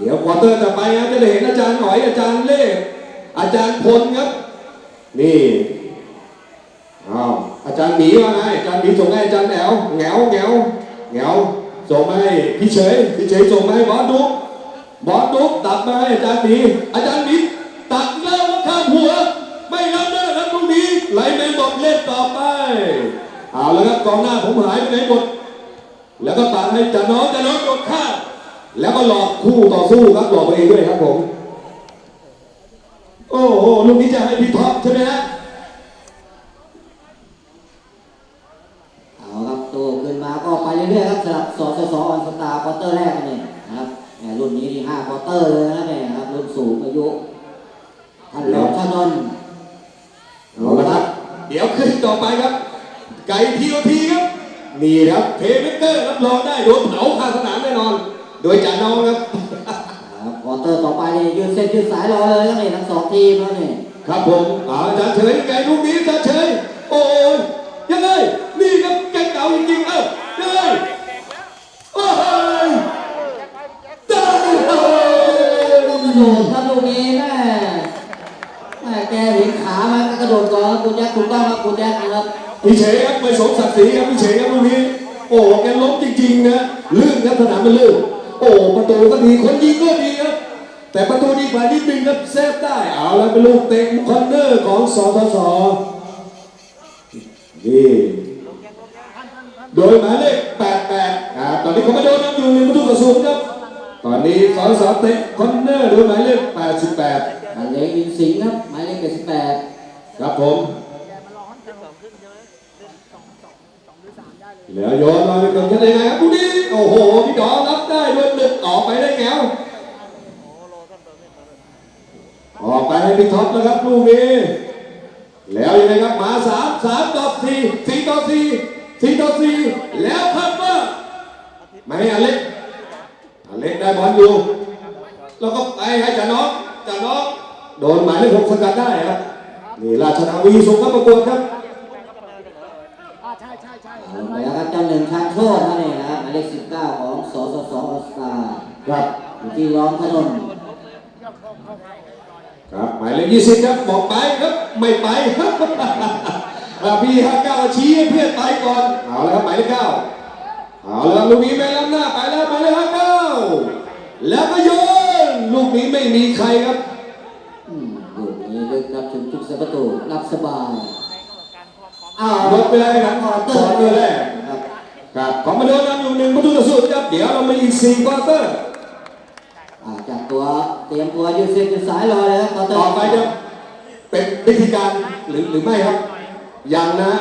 เดี๋ยวควอเตอร์จะไปครับจะได้เห็นอาจารย์หน่อยอาจารย์เล่อาจารย์พลครับ นี่อ้าวอาจารย์หมีว่าไงอาจารย์หมีส่งให้อาจารย์แหนวแหนวแหนวแหนวส่งมาให้พี่เฉยพี่เฉยส่งมาให้บอสดุ๊กบอสดุ๊กตัดมาให้อาจารย์หมีอาจารย์หมีตัดแล้วข้ามหัว ไม่รับได้ครับตรงนี้ไหลแมนบอกเล่นต่อไปเอาแล้วครับกองหน้าผมหายไปไหนหมดแล้วก็ตัดให้จ่าน้องจ่าน้องกดข้าม แล้วก็หลอกคู่ต่อสู้ครับหลอกตัวเองด้วยครับผม โอ้โหลูกนี้จะให้พี่ท็อปใช่ไหมฮะเอาครับตัวขึ้นมาก็ไปเรื่อยๆครับสำหรับสสสออนสตาร์ควอเตอร์แรกนี่นะครับแหมรุ่นนี้นี่ห้าควอเตอร์เลยนะเนี่ยครับรุ่นสูงอายุท่านรองชนนท์เอาละครับ เดี๋ยวขึ้นต่อไปครับ ไก่ทีโอทีครับนี่ครับเพย์เมเกอร์รับรองได้โดนเผาคาสนามแน่นอน โดยจ่าน้องครับ ครับควอเตอร์ต่อไปนี่ยืนเส้นยืนสายรอเลยครับนี่ทั้งสองทีมแล้วนี่ครับผมอาอาจารย์เฉยยังไงลูกนี้อาจารย์เฉยโอ้ยยังไงนี่ครับแกงเก่าจริงๆเออยังไงโอ้ยได้โอ้ยกระโดดครับลูกนี้แม่แม่แกเห็นขามันก็กระโดดก่อนครับคุณแจ๊คถูกต้องครับคุณแจ๊คนะครับพี่เฉยครับไปสมศักดิ์ศรีครับพี่เฉยครับลูกนี้โอ้แกล้มจริงๆนะลื่นครับสนามมันลื่น โอ้ประตูก็ดีคนยิงก็ดีครับ แต่ประตูดีกว่านิดนึงครับเซฟได้เอาแล้วเป็นลูกเตะคอนเนอร์ของสทศนี่โดยหมายเลข88อ่าตอนนี้เขามาโดนนำอยู่หนึ่งประตูต่อศูนย์ครับ ตอนนี้สทศเตะคอนเนอร์โดยหมายเลข88อันเล็กอินสิงห์ครับหมายเลขเจ็ดสิบแปดครับผมเหลือโยนมาเป็นคนกันเลยนะครับดูดิโอ้โหพี่ดอรับ ได้ด้วยดึกออกไปได้แก้วออกไปให้พี่ท็อปแล้วครับลูกนี้แล้วยังไงครับมาสามสามต่อสี่สี่ต่อสี่สี่ต่อสี่แล้วพับว่าไม่ให้อเล็กอเล็กได้บอลอยู่แล้วก็ไปให้จ่าน้องจ่าน้องโดนหมายเลขหกสกัดได้ครับนี่ราชนาวีส่งเข้าประกวดครับ เอาไปแล้วครับเจ้าหนึ่งทางโทษนะนี่นะครับหมายเลขสิบเก้าของสสสออสตาครับอยู่ที่ร้องถนนครับหมายเลขยี่สิบครับบอกไปครับไม่ไปครับอ่าพี่ห้าเก้าชี้ให้เพื่อนไปก่อนเอาแล้วครับหมายเลขเก้าเอาแล้วครับลูกนี้ไม่ล้ำหน้าไปแล้วหมายเลขห้าเก้าแล้วก็โยนลูกนี้ไม่มีใครครับอืมลูกนี้ลึกครับถึงจุดเซฟประตูรับสบาย อ้าวหมดไปเลยครับควอเตอสร์องเลยแรกครับครับของมาโดนนำอยู่หนึ่งประตูต่อศูนย์ครับเดี๋ยวเรามาอีกสี่ควอเตอร์อ่าจับตัวเตรียมตัวยืดเส้นยืดสายรอเลยครับควอเตอร์ต่อไปจะเป็นวิธีการหรือหรือไม่ครับยังนะ